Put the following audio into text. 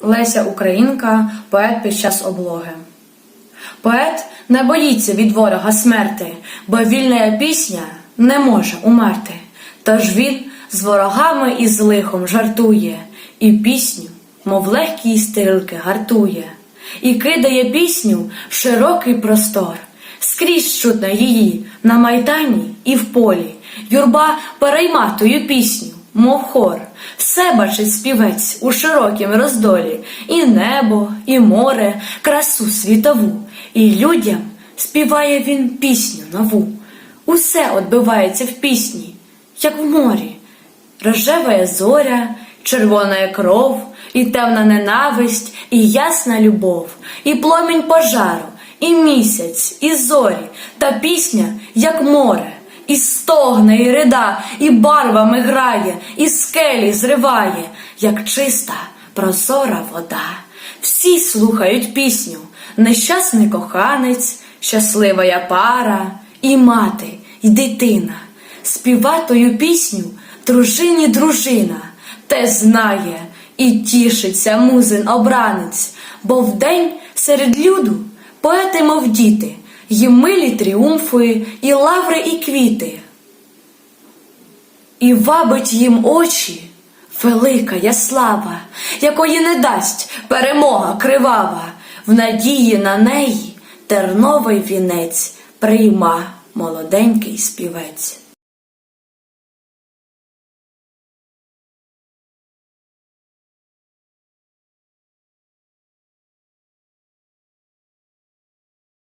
Леся Українка, поет під час облоги. Поет не боїться від ворога смерти, бо вільна пісня не може умерти. Тож він з ворогами і з лихом жартує, і пісню, мов легкі стрілки, гартує, і кидає пісню в широкий простор. Скрізь чутно її на майдані і в полі. Юрба перейма тую пісню, мов хор. Все бачить співець у широкім роздолі, і небо, і море, красу світову, і людям співає він пісню нову. Усе отбивається в пісні, як в морі. Рожева зоря, червона кров, і темна ненависть, і ясна любов, і пломінь пожару, і місяць, і зорі, та пісня, як море, і стогне, і рида, і барвами грає, і скелі зриває, як чиста, прозора вода. Всі слухають пісню, нещасний коханець, щаслива я пара, і мати, і дитина. Співатою пісню дружині дружина, те знає і тішиться музин обранець, бо вдень серед люду поети, мов діти, їм милі тріумфи, і лаври, і квіти. І вабить їм очі велика я слава, якої не дасть перемога кривава, в надії на неї терновий вінець прийма молоденький співець.